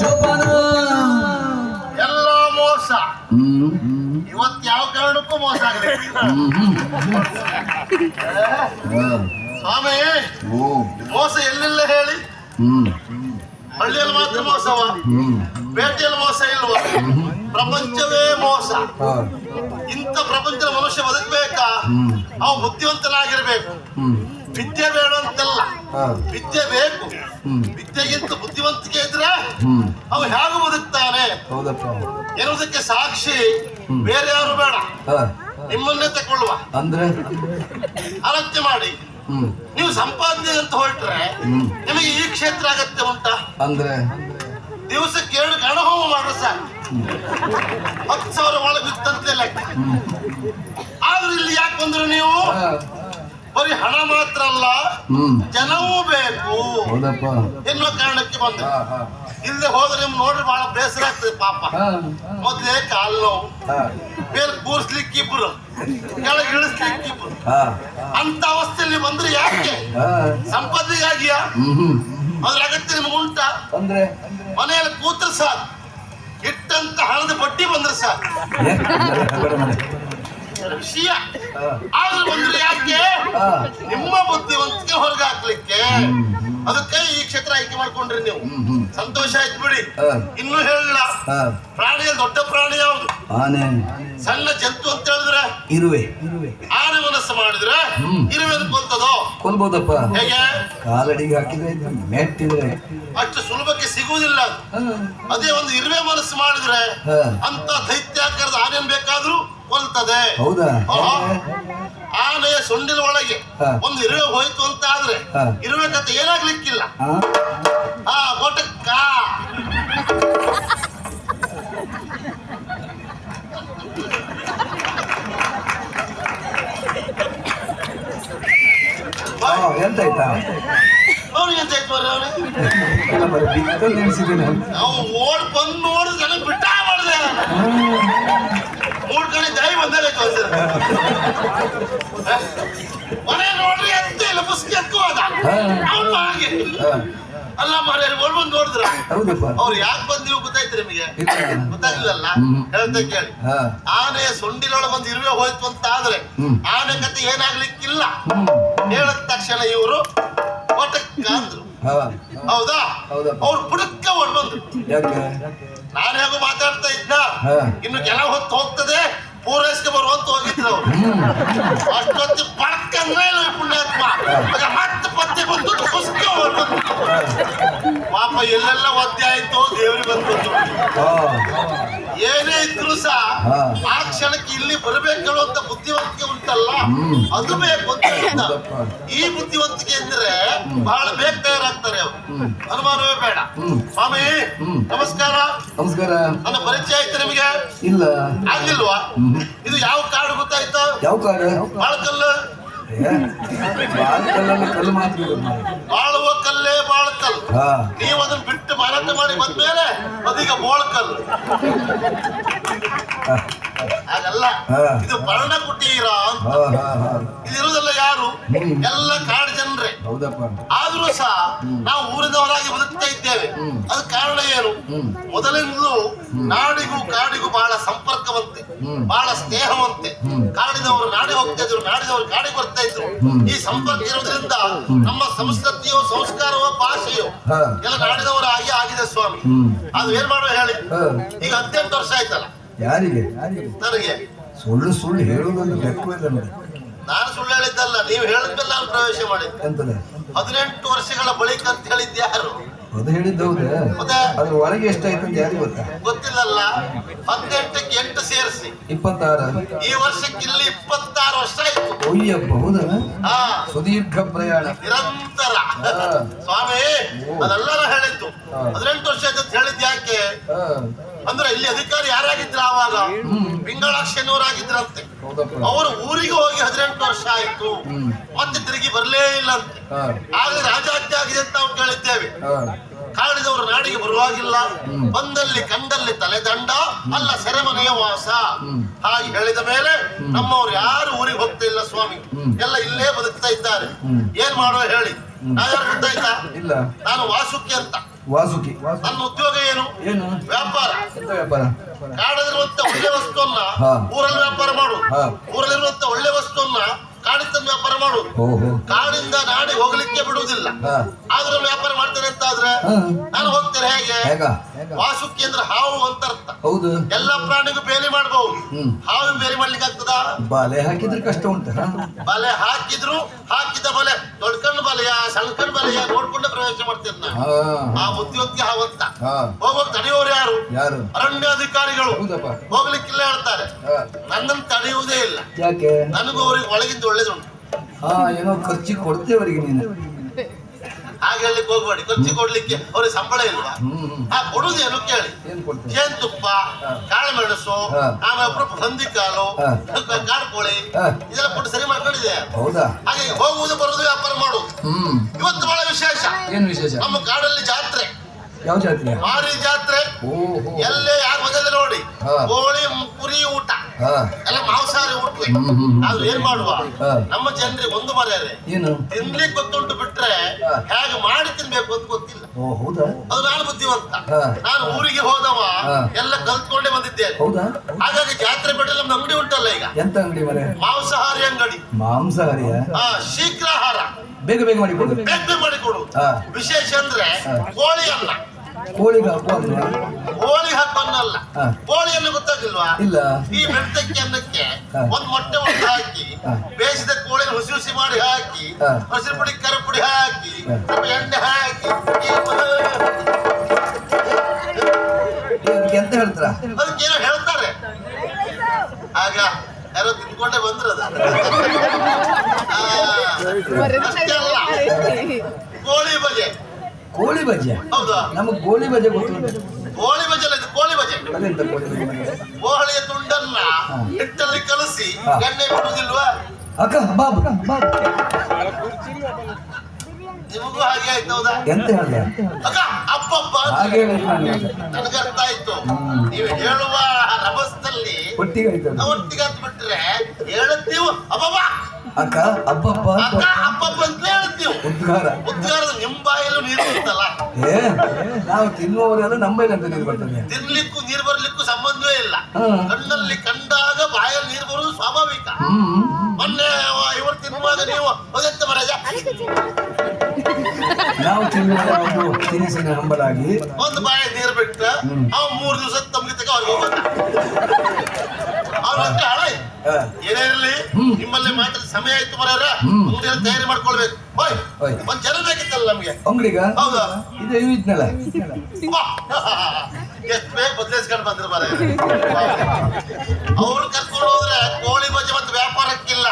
ಜೋಪಾನ. ಎಲ್ಲ ಮೋಸ. ಇವತ್ತು ಯಾವ ಕಾರಣಕ್ಕೂ ಮೋಸ ಸ್ವಾಮಿ ಮೋಸ ಎಲ್ಲೆಲ್ಲ ಹೇಳಿ? ಹಳ್ಳಿಯಲ್ಲಿ ಮಾತ್ರ ಮೋಸವ? ಬೇಟೆಯಲ್ಲಿ ಮೋಸ ಇಲ್ವ? ಪ್ರಪಂಚವೇ ಮೋಸ. ಇಂಥ ಪ್ರಪಂಚದ ಮನುಷ್ಯ ಬದುಕಬೇಕಾ? ಅವ ಬುದ್ಧಿವಂತನಾಗಿರ್ಬೇಕು. ವಿದ್ಯೆ ಬೇಡ ಅಂತಲ್ಲ ವಿದ್ಯೆ ಬೇಕು. ವಿದ್ಯೆಗಿಂತ ಬುದ್ಧಿವಂತಿಕೆ ಇದ್ರೆ ಅವ ಹೇಗೆ ಬದುಕ್ತಾನೆ? ಎನ್ನುವುದಕ್ಕೆ ಸಾಕ್ಷಿ ಬೇರೆ ಯಾರು ಬೇಡ. ನಿಮ್ಮನ್ನೇ ತಗೊಳ್ಳುವ. ಅಂದ್ರೆ? ಅಗತ್ಯ ಮಾಡಿ. ನೀವು ಸಂಪಾದನೆ ಅಂತ ಹೊರಟ್ರೆ ನಿಮಗೆ ಈ ಕ್ಷೇತ್ರ ಆಗತ್ತೆ ಉಂಟಾ. ಅಂದ್ರೆ? ದಿವಸಕ್ಕೆ ಎರಡು ಗಣಹೋಮ ಮಾಡ್ರೆ ಸಾಕು. ಹತ್ತು ಸಾವಿರ ಒಳಗೆ ಬಿತ್ತಂತೆ ಲೆಕ್ಕ. ಆದ್ರೆ ಇಲ್ಲಿ ಯಾಕೆ ಬಂದ್ರು ನೀವು? ಬರೀ ಹಣ ಮಾತ್ರ ಅಲ್ಲ ಜನವೂ ಬೇಕು. ಎನ್ನುವ ಕಾರಣಕ್ಕೆ ಬಂದ. ಹಾ ಇಲ್ಲದೆ ಹೋದ್ರೆ ನಿಮ್ ನೋಡ್ರಿ ಬಹಳ ಬೇಸರ ಆಗ್ತದೆ ಪಾಪ. ಮೊದ್ಲೇ ಕಾಲ್ ನೋವು. ಬೇರೆ ಕೂರ್ಸ್ಲಿಕ್ಕೆ ಇಬ್ರು. ಕೆಳಗೆ ಇಳಿಸ್ಲಿಕ್ಕೆ ಇಬ್ರು. ಅಂತ ಅವಸ್ಥೆಯಲ್ಲಿ ಬಂದ್ರೆ ಯಾಕೆ? ಸಂಪತ್ತಿಗಾಗಿಯಾ? ಅದ್ರ ಅಗತ್ಯ ನಿಮ್ಗೆ ಉಂಟಾ? ಮನೆಯಲ್ಲಿ ಕೂತ್ರ ಸಾಕು. ಇಟ್ಟಂತ ಹಣದ ಬಟ್ಟಿ ಬಂದ್ರೆ ಸಾಕು. ವಿಷಯ? ಆದ್ರೆ ಬಂದ್ರೆ ಯಾಕೆ? ನಿಮ್ಮ ಬುದ್ಧಿವಂತಿಕೆ ಹೊರಗೆ ಹಾಕ್ಲಿಕ್ಕೆ ಅದಕ್ಕೆ ಈ ಕ್ಷೇತ್ರ ಆಯ್ಕೆ ಮಾಡ್ಕೊಂಡ್ರಿ ನೀವು. ಸಂತೋಷ ಆಯ್ತು ಬಿಡಿ. ಇನ್ನು ಹೇಳಲ್ಲ. ಪ್ರಾಣಿಯ ಪ್ರಾಣಿಯಲ್ಲಿ ದೊಡ್ಡ ಪ್ರಾಣಿ ಯಾವುದು? ಆನೆ. ಸಣ್ಣ ಜಂತು ಅಂತ ಹೇಳಿದ್ರೆ? ಇರುವೆ. ಇರುವೆ ಆನೆ ಮನಸ್ಸು ಮಾಡಿದ್ರೆ ಇರುವೆ ಕೊಲ್ತದೋ? ಕೊಲ್ಬೋದಪ್ಪ. ಹೇಗೆ? ಕಾಲಡಿಗೆ ಹಾಕಿದ್ರೆ ಮೆಟ್ಟಿದ್ರೆ. ಅಷ್ಟು ಸುಲಭಕ್ಕೆ ಸಿಗುವುದಿಲ್ಲ ಅದೇ. ಒಂದು ಇರುವೆ ಮನಸ್ಸು ಮಾಡಿದ್ರೆ. ಅಂತ ದೈತ್ಯಾಕಾರದ ಆನೆನ್ ಬೇಕಾದ್ರೂ ಕೊಲ್ತದೆ. ಹೌದಾ. ಆನೆಯ ಸೊಂಡಿನ ಒಳಗೆ. ಒಂದು ಇರುವೆ ಹೋಯ್ತು ಅಂತ ಆದ್ರೆ. ಇರುವೆ ಕತೆ ಏನಾಗ್ಲಿಕ್ಕಿಲ್ಲ ಹಾ ಅವ್ನಿಗೆ ಎಂತ ಆಯ್ತು ಮಾರ್ರೆ ಅವ್ನಿಗೆ? ಎಲ್ಲ ಬರೀ ಬಿತ್ತಲ್ಲಿ ನೆನೆಸಿದ್ದೇನೆ ಅವ್ನು ಓಡ್ ಬಂದು ನೋಡಿದ್ರೆ ಬಿಟ್ಟ ಮಾಡಿದೆ. ಕಡೆ ಬಂದರೆ ಮನೆ ನೋಡ್ರಿ ಅಂತ ಇಲ್ಲ ಪುಸ್ತಕ ಹೋದ ಹಾಗೆ ಅಲ್ಲ ಓಡ್ ಬಂದು ನೋಡಿದ್ರ? ಹೌದಪ್ಪ. ಅವ್ರು ಯಾಕೆ ಬಂದಿವ್ ಗೊತ್ತಾಯ್ತು ನಿಮಗೆ. ಗೊತ್ತಾಗ್ಲಿಲ್ಲಲ್ಲ. ಹೇಳ್ತಾ ಕೇಳಿ. ಆನೆ ಸೊಂಡಿಲೊಳಗೆ ಒಂದು ಇರುವೆ ಹೋಯ್ತು ಅಂತ ಆದ್ರೆ. ಆನೆ ಕತೆ ಏನಾಗ್ಲಿಕ್ಕಿಲ್ಲ. ಹೇಳಿದ ತಕ್ಷಣ ಇವರು ಒಟಕ್ಕ ಅಂದ್ರು. ಹೌದಾ. ಅವ್ರು ಬುಡಕ್ಕ ಓಡ್ ಬಂದ್ರು. ನಾನು ಹೇಗೋ ಮಾತಾಡ್ತಾ ಇದ್ದ. ಇನ್ನು ಕೆಲವು ಹೊತ್ತು ಹೋಗ್ತದೆ. ಪೂರೈಸಿಗೆ ಬರುವಂತ ಹೋಗಿದ್ರು ಅಷ್ಟೊತ್ತಿ ಪಡ್ಕಂದ್ರೆ ಪುಣ್ಯಾತ್ಮ ಆಗ ಮತ್ತೆ ಪತ್ತೆ ಬಂದು ಪುಸ್ತಕ ಪಾಪ ಎಲ್ಲೆಲ್ಲ ಒದ್ದೆ ಆಯ್ತು ದೇವ್ರಿಗೆ ಬಂದು ಏನೇ ಇದ್ರು ಸಹ. ಆ ಕ್ಷಣಕ್ಕೆ ಇಲ್ಲಿ ಬರಬೇಕು ಅಂತ ಬುದ್ಧಿವಂತಿಕೆ ಉಂಟಲ್ಲ. ಅದು ಬೇಕು ಅಂತ. ಈ ಬುದ್ಧಿವಂತಿಕೆ ಅಂದ್ರೆ ಬಹಳ ಬೇಗ ತಯಾರಾಗ್ತಾರೆ ಅವರು. ಅನುಮಾನವೇ ಬೇಡ. ಸ್ವಾಮಿ. ನಮಸ್ಕಾರ ನಮಸ್ಕಾರ ನನ್ನ ಪರಿಚಯ ಆಯ್ತು ನಿಮಗೆ ಇಲ್ಲ ಆಗಿಲ್ವಾ. ಇದು ಯಾವ ಕಾರ್ಡ್ ಗೊತ್ತಾಯ್ತು? ಯಾವ ಕಾರ್ಡ್ ಬಾಳಕಲ್ಲು. ಕಲ್ಲು ಮಾತ್ರ. ಬಾಳುವ ಕಲ್ಲೇ ಬಾಳಕಲ್ಲು. ಹಾ. ನೀವು ಅದನ್ನ ಬಿಟ್ಟು ಮಾರಾಟ ಮಾಡಿ ಬಂದ್ಮೇಲೆ ಅದೀಗ ಬೋಳಕಲ್ಲು. ಹಾ. ಹಾಗಲ್ಲ. ಇದು ಪರ್ಣ ಕುಟೀರ ಇಲ್ಲಿರುವುದೆಲ್ಲ ಯಾರು. ಎಲ್ಲ ಕಾಡು ಜನರೇ. ಹೌದಪ್ಪ. ಆದ್ರೂ ಸಹ ನಾವು ಊರಿನವರಾಗಿ ಬದುಕ್ತಾ ಇದ್ದೇವೆ. ಅದ ಕಾರಣ ಏನು. ಮೊದಲಿಂದಲೂ ನಾಡಿಗೂ ಕಾಡಿಗೂ ಬಹಳ ಸಂಪರ್ಕವಂತೆ. ಬಹಳ ಸ್ನೇಹವಂತೆ. ಕಾಡಿನವರು ನಾಡಿಗೆ ಹೋಗ್ತಾ ಇದ್ರು ಕಾಡಿಗೆ ಬರ್ತಾ ಇದ್ರು. ಈ ಸಂಪರ್ಕ ಇರೋದ್ರಿಂದ ನಮ್ಮ ಸಂಸ್ಕೃತಿಯೋ ಸಂಸ್ಕಾರವೋ ಭಾಷೆಯೋ. ಎಲ್ಲ ನಾಡಿದವರ ಆಗಿ ಆಗಿದೆ ಸ್ವಾಮಿ. ಅದು ಏನ್ ಮಾಡೋ ಹೇಳಿ? ಈಗ ಹದಿನೆಂಟು ವರ್ಷ ಆಯ್ತಲ್ಲ. ಯಾರಿಗೆ? ನನಗೆ. ಸುಳ್ಳು ಸುಳ್ಳು ಹೇಳುವುದೊಂದು ನಾನು ಸುಳ್ಳು ಹೇಳಿದ್ದಲ್ಲ ನೀವು ಹೇಳಿದ್ಮೇಲೆ ನಾನು ಪ್ರವೇಶ ಮಾಡಿದ್ದೆ. ಹದಿನೆಂಟು ವರ್ಷಗಳ ಬಳಿಕ ಅಂತ ಹೇಳಿದ್ದು ಯಾರು? ಅದು ಹೇಳಿದ್ದು ಹೌದು? ಅದ್ರ ಒಳಗೆ ಎಷ್ಟಾಯ್ತು ಅಂತ ಯಾರಿಗೆ ಗೊತ್ತಾ? ಗೊತ್ತಿಲ್ಲಲ್ಲ. ಹದಿನೆಂಟಕ್ಕೆ ಎಂಟು ಸೇರಿಸಿ. ಇಪ್ಪತ್ತಾರು. ಈ ವರ್ಷಕ್ಕೆ ಇಲ್ಲಿ ಇಪ್ಪತ್ತಾರು ವರ್ಷ ಆಯ್ತು. ಒಯ್ಯಪ್ಪ ಹಾ. ಸುದೀರ್ಘ ಪ್ರಯಾಣ. ನಿರಂತರ. ಸ್ವಾಮಿ ಅದೆಲ್ಲರ ಹೇಳಿದ್ದು. ಹದಿನೆಂಟು ವರ್ಷ ಆಯ್ತು ಅಂತ ಹೇಳಿದ್ ಯಾಕೆ? ಹಾ. ಅಂದ್ರೆ ಇಲ್ಲಿ ಅಧಿಕಾರಿ ಯಾರಾಗಿದ್ರ ಆವಾಗ? ಹೌದಪ್ಪ. ಅವರು ಊರಿಗೆ ಹೋಗಿ ಹದಿನೆಂಟು ವರ್ಷ ಆಯ್ತು. ಮತ್ತೆ ತಿರುಗಿ ಬರಲೇ ಇಲ್ಲ ಅಂತ. ಆಗ ರಾಜಾಜ್ಞೆ ಆಗಿದೆ ಅಂತ ನಾವು ಕೇಳಿದ್ದೇವೆ. ಕಾಡಿದವರು ನಾಡಿಗೆ ಬರುವಾಗಿಲ್ಲ. ಬಂದಲ್ಲಿ ಕಂಡಲ್ಲಿ ತಲೆದಂಡ ಅಲ್ಲ ಸೆರೆಮನೆಯ ವಾಸ. ಹಾಗೆ ಹೇಳಿದ ಮೇಲೆ ನಮ್ಮವ್ರು ಯಾರು ಊರಿಗೆ ಹೋಗ್ತಾ ಇಲ್ಲ ಸ್ವಾಮಿ. ಎಲ್ಲ ಇಲ್ಲೇ ಬದುಕ್ತಾ ಇದ್ದಾರೆ. ಏನ್ ಮಾಡೋ ಹೇಳಿ? ನಾ ಯಾರು ಗೊತ್ತಾಯ್ತಾ? ಇಲ್ಲ. ನಾನು ವಾಸುಕಿ ಅಂತ. ವಾಸುಕಿ. ನನ್ನ ಉದ್ಯೋಗ ಏನು? ಏನು? ವ್ಯಾಪಾರ. ವ್ಯಾಪಾರ? ಕಾಡಲ್ಲಿರುವಂತ ಒಳ್ಳೆ ವಸ್ತುವನ್ನ ಊರಲ್ಲಿ ವ್ಯಾಪಾರ ಮಾಡು. ಊರಲ್ಲಿರುವಂತ ಒಳ್ಳೆ ವಸ್ತುವನ್ನ ಕಾಡಿನ ವ್ಯಾಪಾರ ಮಾಡು. ಕಾಡಿಂದ ನಾಡಿ ಹೋಗ್ಲಿಕ್ಕೆ ಬಿಡುವುದಿಲ್ಲ. ಆದ್ರೂ ವ್ಯಾಪಾರ ಮಾಡ್ತೇನೆ ಅಂತ ಆದ್ರೆ ನಾನು ಹೋಗ್ತೇನೆ ಹೇಗೆ? ಹೇಗ? ವಾಸುಕಿ ಅಂದ್ರೆ ಹಾವು ಅಂತ ಅರ್ಥ. ಹೌದು. ಎಲ್ಲ ಪ್ರಾಣಿಗೂ ಬೇಲಿ ಮಾಡಬಹುದು ಹಾವು ಬೇಲಿ ಮಾಡ್ಲಿಕ್ಕೆ ಆಗ್ತದ? ಬಲೆ ಹಾಕಿದ್ರೆ ಕಷ್ಟ ಉಂಟು? ಬಲೆ ಹಾಕಿದ್ರು ಹಾಕಿದ ಬಲೆ ದೊಡ್ಕಂಡ್ ಬಲೆಯ ಸಣ್ಕಂಡ್ ಬಲೆಯ ನೋಡ್ಕೊಂಡು ಪ್ರವೇಶ ಮಾಡ್ತೇನೆ ನಾನು. ಆ ಬುದ್ಧಿವಂತಿಕೆ ಹಾವಂತ ಹೋಗೋ ಹೋಗೋಕ್ ತಡೆಯೋರು ಯಾರು? ಯಾರು? ಅರಣ್ಯ ಅಧಿಕಾರಿಗಳು ಹೌದಪ್ಪ. ಹೋಗ್ಲಿಕ್ಕಿಲ್ಲ ಹೇಳ್ತಾರೆ. ನನ್ನನ್ನು ತಡೆಯುವುದೇ ಇಲ್ಲ. ಯಾಕೆ? ನನಗೂ ಅವ್ರಿಗೆ ಒಳಗಿಂದ ಒಳ್ಳೇದುಂಟು. ಹಾ ಏನೋ ಖರ್ಚಿಗೆ ಕೊಡ್ತೇವರಿಗೆ ನೀನು. ಹಾಗೆ ಹೇಳಲಿಕ್ಕೆ ಹೋಗ್ಬೇಡಿ. ಖರ್ಚು ಕೊಡ್ಲಿಕ್ಕೆ ಅವ್ರಿಗೆ ಸಂಬಳ ಇಲ್ವಾ ಆ ಕೊಡುದೇನು ಕೇಳಿ? ಜೇನುತುಪ್ಪ ಕಾಳುಮೆಣಸು. ಆಮೇಲೆ ಅಪರೂಪ ಹಂದಿ ಕಾಲು ಹಾ. ಕಾಡ್ಕೋಳಿ. ಇದೆಲ್ಲ ಕೊಟ್ಟು ಸರಿ ಮಾಡ್ಕೊಂಡಿದೆ ಹಾಗೆ ಹೋಗುವುದು ಬರುವುದು ವ್ಯಾಪಾರ ಮಾಡು ಹ್ಮ್. ಇವತ್ತು ಬಹಳ ವಿಶೇಷ. ಏನ್ ವಿಶೇಷ? ನಮ್ಮ ಕಾಡಲ್ಲಿ ಜಾತ್ರೆ. ಯಾವ ಜಾತ್ರೆ? ಮಾರಿ ಜಾತ್ರೆ. ಓಹೋ ಎಲ್ಲೇ ಯಾರ ಮಧ್ಯದಲ್ಲಿ ನೋಡಿ. ಹಾ. ಕೋಳಿ ಕುರಿ ಊಟ. ಹಾ. ಎಲ್ಲ ಮಾಂಸಾಹಾರಿ ಊಟ. ಹ್ಮ್, ಹ್ಮ್, ಹ್ಮ್. ಆದ್ರೆ ಏನ್ ಮಾಡುವ? ಹಾ. ನಮ್ಮ ಜನರಿಗೆ ಒಂದು ಮರ್ಯಾದೆ. ಏನು? ತಿನ್ಲಿಕ್ಕೆ ಗೊತ್ತುಂಟು ಬಿಟ್ರೆ ಹಾ. ಹೇಗೆ ಮಾಡಿ ತಿನ್ಬೇಕು ಅಂತ ಗೊತ್ತಿಲ್ಲ. ಓ ಹೌದಾ? ಅದು ನಾನು ಬುದ್ಧಿವಂತ. ಹಾ. ನಾನು ಊರಿಗೆ ಹೋದವ ಹಾ. ಎಲ್ಲ ಕಲ್ತ್ಕೊಂಡೇ ಬಂದಿದ್ದೇನೆ. ಹೌದಾ? ಹಾಗಾಗಿ ಜಾತ್ರೆ ಬಿಡಲ್ಲ ನಮ್ಮ ಅಂಗಡಿ ಉಂಟಲ್ಲ ಈಗ. ಎಂತ ಅಂಗಡಿ ಮರೆ? ಮಾಂಸಾಹಾರಿ ಅಂಗಡಿ. ಮಾಂಸಾಹಾರಿ ಆ ಶೀಘ್ರಾಹಾರ ಬೇಗ ಬೇಗ ಮಾಡಿ ಕೊಡು ಬೇಗ ಬೇಗ ಮಾಡಿಕೊಡು. ಹಾ. ವಿಶೇಷ ಅಂದ್ರೆ ಹಾ. ಕೋಳಿ ಅನ್ನ. ಕೋಳಿಗೆ ಹಬ್ಬ ಅಲ್ವಾ ಕೋಳಿ ಹಬ್ಬನಲ್ಲ. ಕೋಳಿಯನ್ನು ಗೊತ್ತಾಗಿಲ್ವಾ ಇಲ್ಲ ಈ ಬೆಳ್ತಕ್ಕಿ ಅನ್ನಕ್ಕೆ. ಒಂದ್ ಮೊಟ್ಟೆ ಒಂದು ಹಾಕಿ. ಬೇಯಿಸಿದ ಕೋಳಿ ಹುಸಿ ಹುಸಿ ಮಾಡಿ ಹಾಕಿ. ಹಸಿರು ಪುಡಿ ಕರ ಪುಡಿ ಹಾಕಿ. ಸ್ವಲ್ಪ ಎಣ್ಣೆ ಹಾಕಿ ಅದಕ್ಕೆ ಎಂತ ಹೇಳ್ತಾರ ಅದಕ್ಕೇನೋ ಹೇಳ್ತಾರೆ ಆಗ ಯಾರೋ ತಿನ್ಕೊಂಡೇ ಬಂದ್ರದ ಕೋಳಿ ಬಜೆ ಕೋಳಿ ಬಜೆ ಹೌದಾ? ನಮಗ್ ಗೋಳಿ ಬಜೆ ಗೊತ್ತು ಕೋಳಿ ಬಜೆ ಅಲ್ಲ ಇದು ಕೋಳಿ ಬಜೆ ಅದೆಂತ ಕೋಳಿ ಬಜೆ? ಕೋಳಿಯ ತುಂಡನ್ನ ಹಿಟ್ಟಲ್ಲಿ ಕಲಸಿ. ಎಣ್ಣೆ ಬಿಡುವುದಿಲ್ವಾ? ಅಕ್ಕ ಬಾಬು ಬಾಬು. ನಿಮಗೂ ಹಾಗೆ ಆಯ್ತು ಹೌದಾ? ಎಂತ ಹೇಳ್ದ? ಅಕ್ಕ ಅಪ್ಪಪ್ಪ. ಹಾಗೆ. ನನಗೆ ಅರ್ಥ ಆಯ್ತು. ನೀವು ಹೇಳುವ ರಭಸದಲ್ಲಿ ಒಟ್ಟಿಗೆ ಒಟ್ಟಿಗೆ ಅಂತ ಬಿಟ್ರೆ ಹೇಳುತ್ತೀವು? ಅಬ್ಬಬ್ಬ! ಅಕ್ಕ ಅಬ್ಬಪ್ಪ ಅಕ್ಕ ಅಪ್ಪಪ್ಪ ಅಂತ ಹೇಳ್ತೀವಿ. ಉದ್ಗಾರ. ಉದ್ಗಾರದ ನಿಮ್ ಬಾಯಲ್ಲಿ ನೀರು ಬರುತ್ತಲ್ಲ? ಏ ನಾವು ತಿನ್ನುವವರೆಲ್ಲ ನಂಬೈಲ್ ಅಂತ ನೀರು ಬರ್ತದೆ. ತಿನ್ಲಿಕ್ಕೂ ನೀರು ಬರ್ಲಿಕ್ಕೂ ಸಂಬಂಧವೇ ಇಲ್ಲ. ಕಣ್ಣಲ್ಲಿ ಕಂಡಾಗ ಬಾಯಲ್ಲಿ ನೀರು ಬರುವುದು ಸ್ವಾಭಾವಿಕ. ಮೊನ್ನೆ ಇವರು ತಿನ್ನುವಾಗ ನೀವು ಅದೆಂತ ಮರಜ. ನಾವು ತಿನ್ನುವಾಗ ತಿನಿಸಿನ ಹಂಬಲಾಗಿ ಒಂದು ಬಾಯ ನೀರು ಬಿಟ್ಟ. ಅವ ಮೂರು ದಿವಸ ತಮ್ಗೆ ತಗ ಅವ್ರಿಗೆ ಹೋಗ್ಬೇಕ ಅವ್ರ ಹತ್ರ ಏನೇ ಇರಲಿ. ನಿಮ್ಮಲ್ಲಿ ಮಾತ್ರ ಸಮಯ ಆಯ್ತು ಬರೋರ ಹ್ಮ್. ಮುಂದೆ ತಯಾರಿ ಮಾಡ್ಕೊಳ್ಬೇಕು. ಹೋಯ್. ಒಂದ್ ಜನ ಬೇಕಿತ್ತಲ್ಲ ನಮ್ಗೆ? ಅಂಗಡಿಗ? ಹೌದಾ? ಇದು ಇದ್ನಲ್ಲ. ಎಷ್ಟು ಬೇಗ ಬದಲಿಸ್ಕೊಂಡು ಬಂದ್ರು ಮರ ಅವ್ರು ಕರ್ಕೊಂಡು ಹೋದ್ರೆ ಕೋಳಿ ಬಜೆ ಮತ್ತೆ ವ್ಯಾಪಾರಕ್ಕಿಲ್ಲ.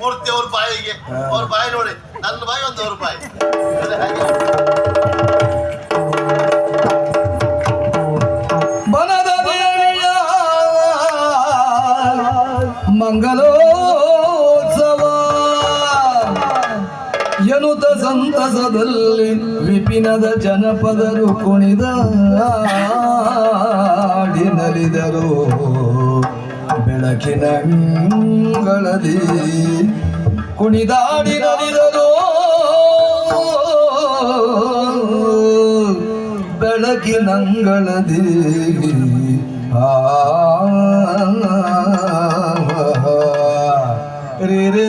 ಮೂರ್ತಿ ಅವ್ರ ಬಾಯಿಗೆ. ಅವ್ರ ಬಾಯಿ ನೋಡಿ. ನನ್ನ ಬಾಯಿ ಒಂದು ಅವ್ರ ಬಾಯಿ. ಹಾಗೆ. ಬನದ ಎನುತ ಸಂತಸದಲ್ಲಿ ವಿಪಿನದ ಜನಪದರು ಕುಣಿದಾಡಿ ನಲಿದರು ಬೆಳಕಿನ ಅಂಗಳದಿ ಕುಣಿದಾಡಿ ನಲಿದರು ಬೆಳಕಿನಂಗಳದಿ ಆ ರಿ. ರೇ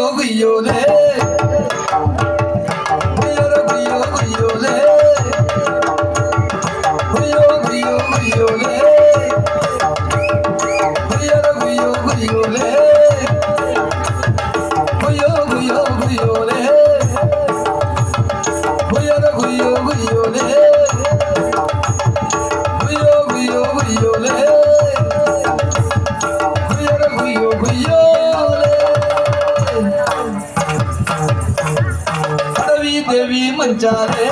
ಹುಯ್ಯೋ ಹುಯ್ಯೋ ಹುಯ್ಯೋಲೇ ಹುಯ್ಯೋರ ಹುಯ್ಯೋ ಹುಯ್ಯೋಲೇ ಹುಯ್ಯೋ ಹುಯ್ಯೋ ಹುಯ್ಯೋಲೇ যারে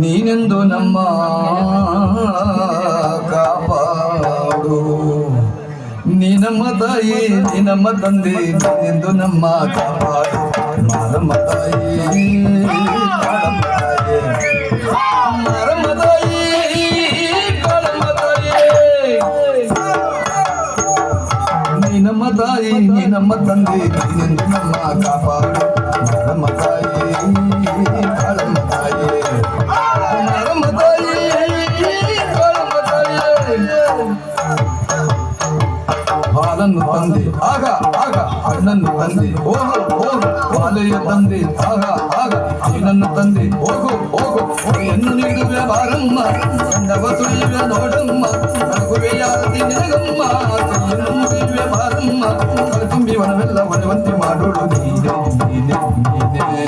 ನೀನೆಂದು ನಮ್ಮ ಕಾಪಾಡು ನೀ ನಮ್ಮ ತಾಯಿ ನೀ ನಮ್ಮ ತಂದೆ ನೀನೆಂದು ನಮ್ಮ ಕಾಪಾಡು ಮಾರಮ್ಮ ತಾಯಿ ಕಾಳಮ್ಮ ತಾಯಿ ಮಾರಮ್ಮ ತಾಯಿ ಕಾಳಮ್ಮ ತಾಯಿ ನೀ ನಮ್ಮ ತಾಯಿ ನೀ ನಮ್ಮ ತಂದೆ ನೀನೆಂದು ನಮ್ಮ ಕಾಪಾಡು ನಮ್ಮ ತಾಯಿ ಹಾಲನ್ನು ತಂದೆ ಆಗ ಆಗ ಹಣ್ಣನ್ನು ತಂದೆ ಹೋಗು ಹೋಗು ಬಾಲೆಯ ತಂದೆ ಆಗ ಆಗ ಹಣ್ಣನ್ನು ತಂದೆ ಹೋಗು ಹೋಗು ಹೊರೆಯನ್ನು ನೀಡುವೆ ಬಾರಮ್ಮ ಕಂಡವ ಸುಳಿಯುವೆ ನೋಡಮ್ಮ ನಗುವೆ ಯಾರತಿ ನಿನಗಮ್ಮ ಕೈಯನ್ನು ಮುಗಿಯುವೆ ಬಾರಮ್ಮ ತುಂಬಿ ವನವೆಲ್ಲ ಒಣವಂತೆ ಮಾಡೋಳು ನೀನೆ ನೀನೆ ನೀನೆ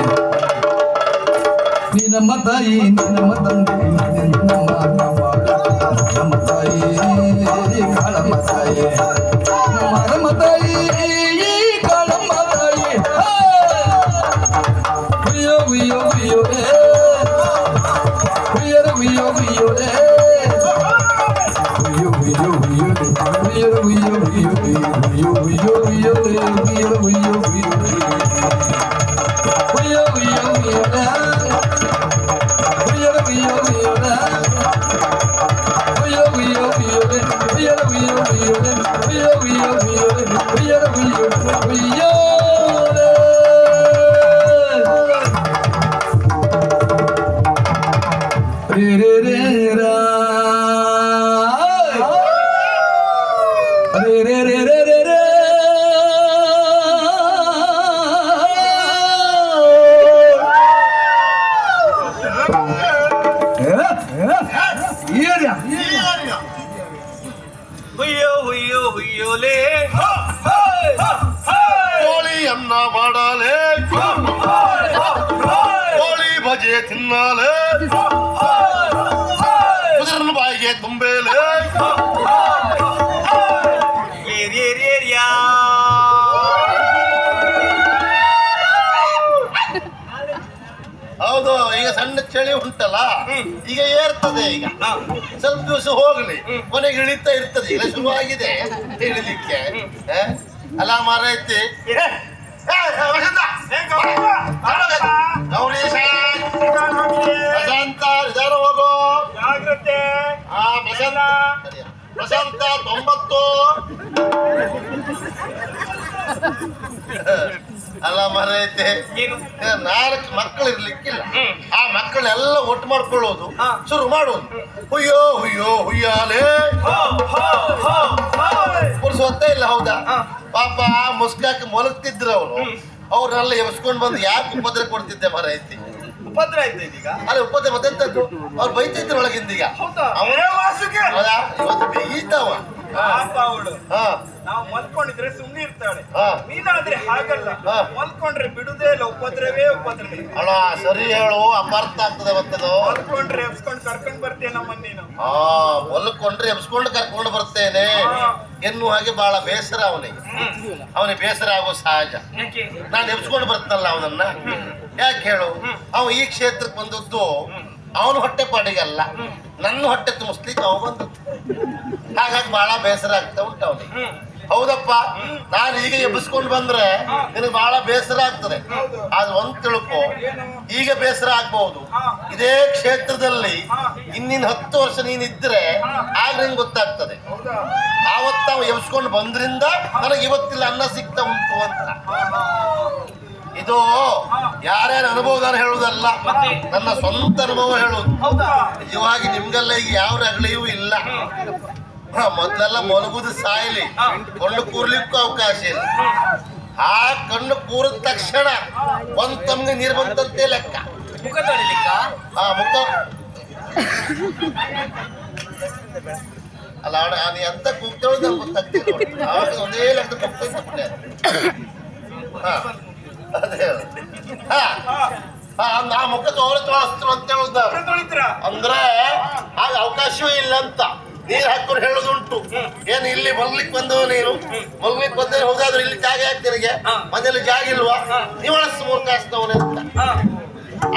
ನೀ ನಮ್ಮ ತಾಯಿ ನೀ ನಮ್ಮ ತಂದೆ ನೀನೆ ನಮ್ಮ ಕಾಪಾಡು ನಮ್ಮ ತಾಯಿ ಕಾಳಮ್ಮ ತಾಯಿ ಮರಮ್ಮ ತಾಯಿ ಕಾಳಮ್ಮ ತಾಯಿ ಉಯ್ಯೋ ಚಳಿ ಉಂಟಲ್ಲ? ಈಗ ಏರ್ತದೆ ಈಗ. ಸ್ವಲ್ಪ ದಿವಸ ಹೋಗಲಿ. ಕೊನೆಗೆ ಇಳಿತಾ ಇರ್ತದೆ. ಈಗ ಶುರುವಾಗಿದೆ ಇಳಿಲಿಕ್ಕೆ. ಹೇಳಲಿಕ್ಕೆ ಅಲ್ಲ ಮಾರೈತಿ ಐತಿ. ಪ್ರಶಾಂತ ನಿಧಾನ ಹೋಗೋ. ಜಾಗ್ರತೆ. ಆ ಪ್ರಶಾಂತ ಪ್ರಶಾಂತ ತೊಂಬತ್ತು. ಅಲ್ಲ ಮರೈತೆ. ನಾಲ್ಕು ಮಕ್ಕಳು ಇರ್ಲಿಕ್ಕಿಲ್ಲ. ಆ ಮಕ್ಕಳೆಲ್ಲ ಒಟ್ಟು ಮಾಡ್ಕೊಳ್ಳೋದು. ಶುರು ಮಾಡೋದು ಹುಯ್ಯೋ ಹುಯ್ಯೋ ಹುಯ್ಯಾಲೆ. ಪುರುಷ ಒತ್ತೇ ಹೋ, ಹೋ. ಪುರುಸೊತ್ತೇ ಇಲ್ಲ ಹೌದಾ. ಪಾಪ ಮುಸ್ಕಾಕಿ ಮೊಲಗ್ತಿದ್ರು ಅವರು. ಅವ್ರನ್ನೆಲ್ಲ ಎಬ್ಸ್ಕೊಂಡ್ ಬಂದು ಯಾಕೆ ಉಪದ್ರ ಕೊಡ್ತಿದ್ದೆ ಮರೈತಿ? ಉಪದ್ರ ಐತೆ ಈಗ ಅಲ್ಲ ಉಪದ್ರ ಮತ್ತೆಂತದ್ದು? ಅವ್ರು ಬೈತಿದ್ರು ಒಳಗಿಂದೀಗ. ಹೌದಾ? ಅವನೇ ವಾಸುಗೆ ಹೌದಾ ಇವತ್ತು ಬೇಯಿತಾವ ಪಾಪ ಅವಳು. ಹಾ ನಾವು ಮಲ್ಕೊಂಡಿದ್ರೆ ಸುಮ್ಮನೆ ಇರ್ತಾಳೆ. ನೀನಾದ್ರೆ ಹಾಗಲ್ಲ. ಮಲ್ಕೊಂಡ್ರೆ ಬಿಡುದೇ ಇಲ್ಲ ಉಪದ್ರವೇ ಉಪದ್ರವೇ. ಅಲ್ಲ ಸರಿ ಹೇಳು ಅಪಾರ್ಥ ಆಗ್ತದೆ ಮತ್ತದು. ಮಲ್ಕೊಂಡ್ರೆ ಎಬ್ಸ್ಕೊಂಡು ಕರ್ಕೊಂಡ್ ಬರ್ತೇನೆ ನಮ್ಮನ್ನ ನೀನು. ಹಾ ಹೊಲ್ಕೊಂಡ್ರೆ ಎಬ್ಸ್ಕೊಂಡು ಕರ್ಕೊಂಡು ಬರ್ತೇನೆ. ಎನ್ನುವ ಹಾಗೆ ಬಹಳ ಬೇಸರ ಅವನಿಗೆ. ಅವನಿಗೆ ಬೇಸರ ಆಗೋ ಸಹಜ. ನಾನು ಎಬ್ಸ್ಕೊಂಡು ಬರ್ತಾನಲ್ಲ ಅವನನ್ನ? ಯಾಕೆ ಹೇಳು? ಅವ ಈ ಕ್ಷೇತ್ರಕ್ಕೆ ಬಂದದ್ದು ಅವನ ಹೊಟ್ಟೆ ಪಾಡಿಗಲ್ಲ. ನನ್ನ ಹೊಟ್ಟೆ ತುಂಬಿಸ್ಲಿಕ್ಕೆ ಅವ ಬಂದದ್ದು. ಹಾಗಾಗಿ ಬಹಳ ಬೇಸರ ಆಗ್ತಾ ಉಂಟು ಅವನಿಗೆ. ಹೌದಪ್ಪ ನಾನು ಈಗ ಎಬ್ಬಿಸ್ಕೊಂಡು ಬಂದ್ರೆ ನಿನಗೆ ಬಹಳ ಬೇಸರ ಆಗ್ತದೆ. ಆದ್ರೆ ಒಂದ್ ತಿಳ್ಕೊ ಈಗ ಬೇಸರ ಆಗ್ಬಹುದು ಇದೇ ಕ್ಷೇತ್ರದಲ್ಲಿ ಇನ್ನಿನ ಹತ್ತು ವರ್ಷ ನೀನ್ ಇದ್ರೆ ಆಗ ನಿಂಗೆ ಗೊತ್ತಾಗ್ತದೆ. ಆವತ್ತ ನಾವು ಎಬ್ಸ್ಕೊಂಡು ಬಂದ್ರಿಂದ ನನಗೆ ಇವತ್ತಿಲ್ಲ ಅನ್ನ ಸಿಗ್ತಾ ಉಂಟು ಅಂತ. ಇದು ಯಾರ್ಯಾರ ಅನುಭವದಾನ ಹೇಳುವುದಲ್ಲ ನನ್ನ ಸ್ವಂತ ಅನುಭವ ಹೇಳುವುದು ನಿಜವಾಗಿ ನಿಮ್ಗೆಲ್ಲ ಈಗ ಯಾವ ರಗಳೆಯೂ ಇಲ್ಲ. ಮೊದ್ಲೆಲ್ಲ ಮಲಗುದು ಸಾಯಲಿ. ಕಣ್ಣು ಕೂರ್ಲಿಕ್ಕೂ ಅವಕಾಶ ಇಲ್ಲ. ಆ ಕಣ್ಣು ಕೂರಿದ ತಕ್ಷಣ ಒಂದ್ ತಮ್ಗೆ ನೀರ್ ಬಂತಂತೆ ಲೆಕ್ಕ. ಮುಖ ಆ ಮುಖ. ಅಲ್ಲ ನೀ ಅಂತ ಕೂಗ್ತೇವೆ. ಆವಾಗ ಒಂದೇ ಲೆಕ್ಕ ಕೂಗ್ತಾ ಇದ್ದೆ. ಹಾ ಅದೇ. ಹಾ ಹಾ ನಾ ಮುಖ ತೋಳ ತೋಳಿಸ್ತು ಅಂತ ಹೇಳುದ ಅಂದ್ರೆ ಆಗ ಅವಕಾಶವೇ ಇಲ್ಲ ಅಂತ. ನೀರ್ ಹಾಕೊಂಡು ಹೇಳೋದುಂಟು ಏನ್ ಇಲ್ಲಿ ಮಲ್ಲಿಕ್ ಬಂದವ ನೀರು ಮಲ್ಲಿಕ್ ಬಂದ್ರೆ ಹೋಗಾದ್ರೆ ಇಲ್ಲಿ ಜಾಗ ಯಾಕೆ ಮನೆಯಲ್ಲಿ ಮನೇಲಿ ಜಾಗ ಇಲ್ವಾ? ನೀವು ಮೂರ್ ಮೂರ್ಖಾಸ್ತವನೇ ಅಂತ.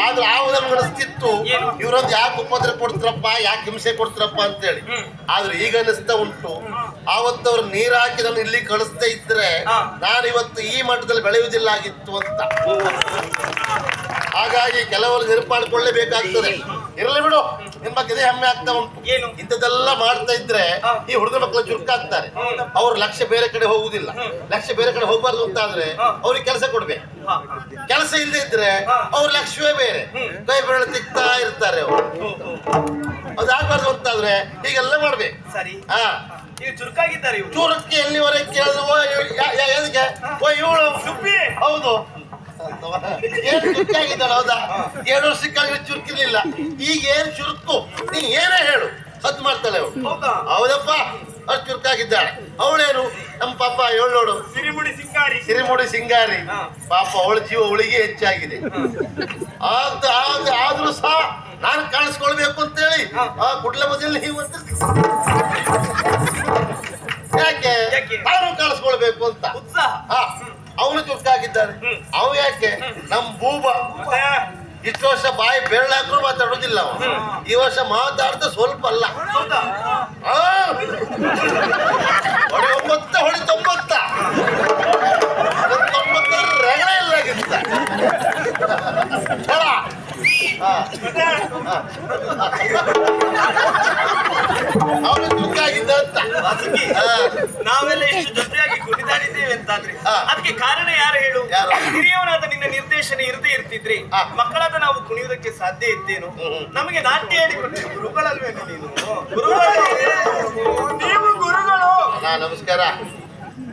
ಆದ್ರೆ ಆ ನಮ್ಗೆ ಅನಿಸ್ತಿತ್ತು ಇವ್ರೊಂದು ಯಾಕೆ ಉಪದ್ರ ಕೊಡ್ತಿರಪ್ಪ ಯಾಕೆ ಹಿಂಸೆ ಕೊಡ್ತಿರಪ್ಪ ಅಂತೇಳಿ. ಆದ್ರೆ ಈಗ ಅನಿಸ್ತಾ ಉಂಟು. ಆವತ್ತವ್ರು ನೀರ್ ಹಾಕಿ ನಾನು ಇಲ್ಲಿ ಕಳಿಸ್ತಾ ಇದ್ರೆ ನಾನು ಇವತ್ತು ಈ ಮಟ್ಟದಲ್ಲಿ ಬೆಳೆಯುವುದಿಲ್ಲ ಆಗಿತ್ತು ಅಂತ. ಹಾಗಾಗಿ ಕೆಲವರು ನಿರ್ಪಾಡ್ಕೊಳ್ಳೇಬೇಕಾಗ್ತದೆ ಇರಲಿ ಬಿಡು. ನಿಮ್ ಬಗ್ಗೆ ಇದೇ ಹೆಮ್ಮೆ ಆಗ್ತಾ ಉಂಟು. ಏನು? ಇಂಥದ್ದೆಲ್ಲ ಮಾಡ್ತಾ ಇದ್ರೆ ಈ ಹುಡುಗ ಮಕ್ಕಳು ಚುರುಕಾಗ್ತಾರೆ. ಅವ್ರ ಲಕ್ಷ್ಯ ಬೇರೆ ಕಡೆ ಹೋಗುದಿಲ್ಲ. ಲಕ್ಷ್ಯ ಬೇರೆ ಕಡೆ ಹೋಗ್ಬಾರ್ದು ಅಂತ ಆದ್ರೆ ಅವ್ರಿಗೆ ಕೆಲಸ ಕೊಡ್ಬೇಕು. ಕೆಲಸ ಇಲ್ಲದೆ ಇದ್ರೆ ಅವ್ರ ಲಕ್ಷ್ಯವೇ ಬೇರೆ. ಕೈ ಬೆರಳು ತಿಕ್ತಾ ಇರ್ತಾರೆ ಅವರು. ಅದಾಗ್ಬಾರ್ದು ಅಂತಾದ್ರೆ ಹೀಗೆಲ್ಲ ಮಾಡ್ಬೇಕು. ಸರಿ. ಹಾ. ಚುರುಕಾಗಿದ್ದಾರೆ ಚೂರಕ್ಕೆ ಎಲ್ಲಿವರೆಗೆ ಕೇಳಿದ್ರು ಓ ಓ ಇವಳು ಹೌದು. ಏನ್ ಚುರುಕಾಗಿದ್ದಾಳೆ ಹೌದಾ? ಏಳು ವರ್ಷಕ್ಕಾಗಿ ಚುರುಕಿರ್ಲಿಲ್ಲ ಈಗ ಏನ್ ಚುರುಕು ನೀ ಏನೇ ಹೇಳು. ಸದ್ ಮಾಡ್ತಾಳೆ ಅವಳು. ಹೌದಾ? ಹೌದಪ್ಪ. ಅಷ್ಟು ಚುರುಕಾಗಿದ್ದಾಳೆ ಅವಳೇನು? ನಮ್ಮ ಪಾಪ ಏಳು ನೋಡು. ಸಿರಿಮುಡಿ ಸಿಂಗಾರಿ. ಸಿರಿಮುಡಿ ಸಿಂಗಾರಿ. ಪಾಪ ಅವಳ ಜೀವ ಅವಳಿಗೆ ಹೆಚ್ಚಾಗಿದೆ. ಆದ ಆದ್ ಆದ್ರೂ ಸಹ ನಾನು ಕಾಣಿಸ್ಕೊಳ್ಬೇಕು ಅಂತೇಳಿ ಆ ಕುಡ್ಲ ಬದಲಿ ಯಾಕೆ? ಯಾಕೆ? ನಾನು ಕಾಣಿಸ್ಕೊಳ್ಬೇಕು ಅಂತ. ಉತ್ಸಾಹ. ಅವನು ಚುರುಕಾಗಿದ್ದಾನೆ ಅವ ಯಾಕೆ? ನಮ್ ಬೂಬ ಮತ್ತೆ? ಇಷ್ಟು ವರ್ಷ ಬಾಯಿ ಬೆರಳಾದ್ರೂ ಮಾತಾಡೋದಿಲ್ಲ ಅವನು. ಈ ವರ್ಷ ಮಾತಾಡ್ದ ಸ್ವಲ್ಪ ಅಲ್ಲ! ಹೊಡೆ ಒಂಬತ್ತ ಹೊಡೆ ತೊಂಬತ್ತ. ತೊಂಬತ್ತರ ಇಲ್ಲ ಅವನು ಚುರುಕಾಗಿದ್ದ ಅಂತ. ನಾವೆಲ್ಲ ಎಷ್ಟು ಜೊತೆಯಾಗಿ ಕುಡಿದಾಡಿದ್ದೇವೆ ಅಂತಾದ್ರೆ. ಅದಕ್ಕೆ ಕಾರಣ ಯಾರು ಹೇಳು? ಹಿರಿಯವನಾದ ನಿನ್ನ ನಿರ್ದೇಶನ ಇರದೇ ಇರ್ತಿದ್ರಿ. ಮಕ್ಕಳಾದ ನಾವು ಕುಣಿಯುವುದಕ್ಕೆ ಸಾಧ್ಯ ಇದ್ದೇನು. ನಮಗೆ ನಾಟ್ಯ ಹೇಳಿಕೊಟ್ಟೆ ಗುರುಗಳಲ್ವೇ ನೀನು ಗುರುಗಳೇ ನೀವು ಗುರುಗಳು ನಮಸ್ಕಾರ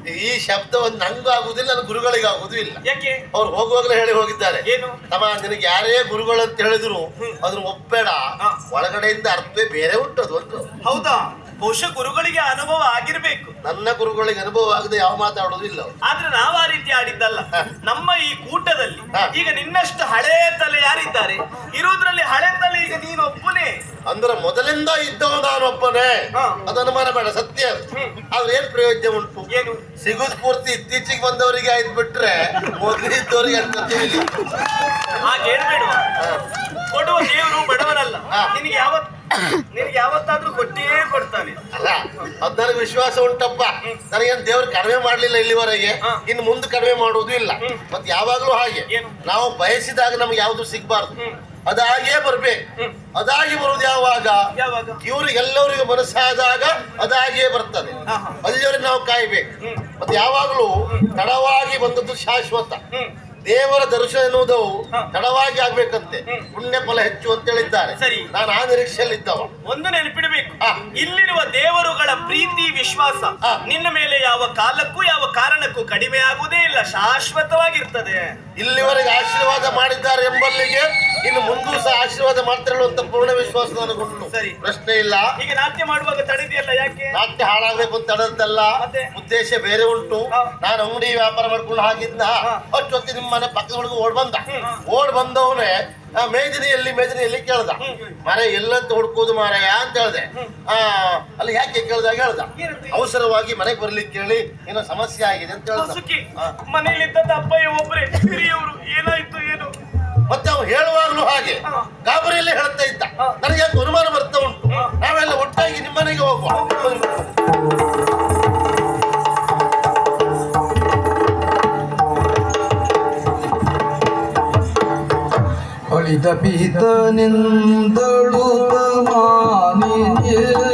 ಈ ಶಬ್ದವನ್ನು ನಂಗೂ ಆಗುದಿಲ್ಲ ನನ್ನ ಗುರುಗಳಿಗೆ ಆಗುದು ಇಲ್ಲ ಯಾಕೆ? ಅವ್ರು ಹೋಗುವಾಗಲೇ ಹೇಳಿ ಹೋಗಿದ್ದಾರೆ. ಏನು? ತಮ್ಮ ನಿನಗೆ ಯಾರೇ ಗುರುಗಳು ಅಂತ ಹೇಳಿದ್ರು ಅದನ್ನ ಒಪ್ಪೇಡ ಹಾ. ಒಳಗಡೆಯಿಂದ ಅರ್ಥ ಬೇರೆ ಉಂಟು ಅದು ಒಂದು. ಹೌದಾ? ಬಹುಶಃ ಗುರುಗಳಿಗೆ ಅನುಭವ ಆಗಿರ್ಬೇಕು. ನನ್ನ ಗುರುಗಳಿಗೆ ಅನುಭವ ಆಗದೆ ಯಾವ ಮಾತಾಡೋದಿಲ್ಲ ಇಲ್ಲ ಆದ್ರೆ ನಾವ್ ಆ ರೀತಿ ಆಡಿದ್ದಲ್ಲ. ನಮ್ಮ ಈ ಕೂಟದಲ್ಲಿ ಈಗ ನಿನ್ನಷ್ಟು ಹಳೆ ತಲೆ ಯಾರಿದ್ದಾರೆ? ಇರುವುದ್ರಲ್ಲಿ ಹಳೆ ತಲೆ ಈಗ ನೀನೊಬ್ಬನೇ. ಅಂದ್ರೆ ಮೊದಲಿಂದ ಇದ್ದವ ನಾನೊಬ್ಬನೇ. ಅದು ಅನುಮಾನ ಬೇಡ ಸತ್ಯ. ಆದ್ರೆ ಏನ್ ಪ್ರಯೋಜನ ಉಂಟು? ಏನು? ಸಿಗುದ್ ಪೂರ್ತಿ ಇತ್ತೀಚೆಗೆ ಬಂದವರಿಗೆ ಆಯ್ತು ಬಿಟ್ರೆ ಮೊದಲಿದ್ದವರಿಗೆ ಅಂತ ಹೇಳಿ ಹಾಗೆ ಹೇಳ್ಬೇಡುವ? ಕೊಡುವ ದೇವರು ಬಡವರಲ್ಲ. ನಿನಗೆ ಯಾವತ್ ನಿನಗೆ ಯಾವತ್ತಾದ್ರೂ ಕೊಟ್ಟೇ ಕೊಡ್ತಾನೆ. ಅಲ್ಲ ಅದ್ ನನಗೆ ವಿಶ್ವಾಸ ಉಂಟಪ್ಪ. ನನಗೇನ್ ದೇವ್ರು ಕಡಿಮೆ ಮಾಡ್ಲಿಲ್ಲ ಇಲ್ಲಿವರೆಗೆ. ಇನ್ನು ಮುಂದೆ ಕಡಿಮೆ ಮಾಡುವುದು ಇಲ್ಲ. ಮತ್ ಯಾವಾಗ್ಲೂ ಹಾಗೆ. ನಾವು ಬಯಸಿದಾಗ ನಮ್ಗೆ ಯಾವ್ದು ಸಿಗ್ಬಾರ್ದು. ಅದಾಗೇ ಬರ್ಬೇಕು. ಅದಾಗಿ ಬರುವುದು ಯಾವಾಗ? ಇವ್ರಿಗೆಲ್ಲರಿಗೂ ಮನಸ್ಸಾದಾಗ ಅದಾಗಿಯೇ ಬರ್ತದೆ. ಅಲ್ಲಿವರೆಗೆ ನಾವು ಕಾಯ್ಬೇಕು. ಮತ್ತೆ ಯಾವಾಗಲೂ ತಡವಾಗಿ ಬಂದದ್ದು ಶಾಶ್ವತ. ದೇವರ ದರ್ಶನ ಎನ್ನುವುದು. ತಡವಾಗಿ ಆಗ್ಬೇಕಂತೆ ಪುಣ್ಯ ಫಲ ಹೆಚ್ಚು ಅಂತ ಹೇಳಿದ್ದಾರೆ ಸರಿ. ನಾನು ಆ ನಿರೀಕ್ಷೆಯಲ್ಲಿದ್ದವ ಒಂದು ನೆನಪಿಡಬೇಕು. ಇಲ್ಲಿರುವ ದೇವರುಗಳ ಪ್ರೀತಿ ವಿಶ್ವಾಸ. ನಿನ್ನ ಮೇಲೆ ಯಾವ ಕಾಲಕ್ಕೂ ಯಾವ ಕಾರಣಕ್ಕೂ ಕಡಿಮೆ ಆಗುವುದೇ ಇಲ್ಲ ಶಾಶ್ವತವಾಗಿರ್ತದೆ ಇಲ್ಲಿವರೆಗೆ ಆಶೀರ್ವಾದ ಮಾಡಿದ್ದಾರೆ ಎಂಬಲ್ಲಿಗೆ ಇನ್ನು ಮುಂದೂ ಸಹ ಆಶೀರ್ವಾದ ಮಾಡ್ತಾರೆ ಅಂತ ಪೂರ್ಣ ವಿಶ್ವಾಸ ನನಗುಂಟು ಸರಿ. ಪ್ರಶ್ನೆ ಇಲ್ಲ ಈಗ ನಾಟ್ಯ ಮಾಡುವಾಗ ತಡೆದಿಯಲ್ಲ ಯಾಕೆ ನಾಟ್ಯ ಹಾಳಾಗ್ಬೇಕು ಅಂತ ತಡದಲ್ಲ ಉದ್ದೇಶ ಬೇರೆ ಉಂಟು. ನಾನು ಅಂಗಡಿ ವ್ಯಾಪಾರ ಮಾಡ್ಕೊಂಡು ಹಾಗಿದ್ದ. ಅಷ್ಟೊತ್ತಿ ನಿಮ್ಮ ಮನೆ ಪಕ್ಕದ ಹುಡುಗ ಓಡ್ ಬಂದ. ಓಡ್ ಬಂದವನೇ ಎಲ್ಲಿ ಮೇಜಿನಿ ಎಲ್ಲಿ ಕೇಳ್ದ. ಮರ ಎಲ್ಲಂತ ಹುಡ್ಕೋದು ಮಾರಾಯ ಅಂತ ಹೇಳ್ದೆ. ಆ ಅಲ್ಲಿ ಯಾಕೆ ಕೇಳ್ದಾಗ ಹೇಳ್ದ. ಅವಸರವಾಗಿ ಮನೆಗೆ ಬರ್ಲಿಕ್ಕೆ ಕೇಳಿ ಏನೋ ಸಮಸ್ಯೆ ಆಗಿದೆ ಅಂತ ಹೇಳ್ದ. ಮನೇಲಿ. ಮನೆಯಲ್ಲಿದ್ದ ಅಪ್ಪಯ್ಯ ಒಬ್ರೆ ಹಿರಿಯವರು ಏನಾಯ್ತು ಏನು? ಮತ್ತೆ ಅವ್ನು ಹೇಳುವಾಗ್ಲೂ ಹಾಗೆ. ಗಾಬರಿಯಲ್ಲೇ ಹೇಳ್ತಾ ಇದ್ದ. ನನಗೆ ಯಾಕೆ ಅನುಮಾನ ಬರ್ತಾ ಉಂಟು? ನಾವೆಲ್ಲ ಒಟ್ಟಾಗಿ ನಿಮ್ಮನೆಗೆ ಹೋಗುವ. ಅಳಿತ ಪೀತ ನಿಂದಳು ಮಾನಿನಿಯೇ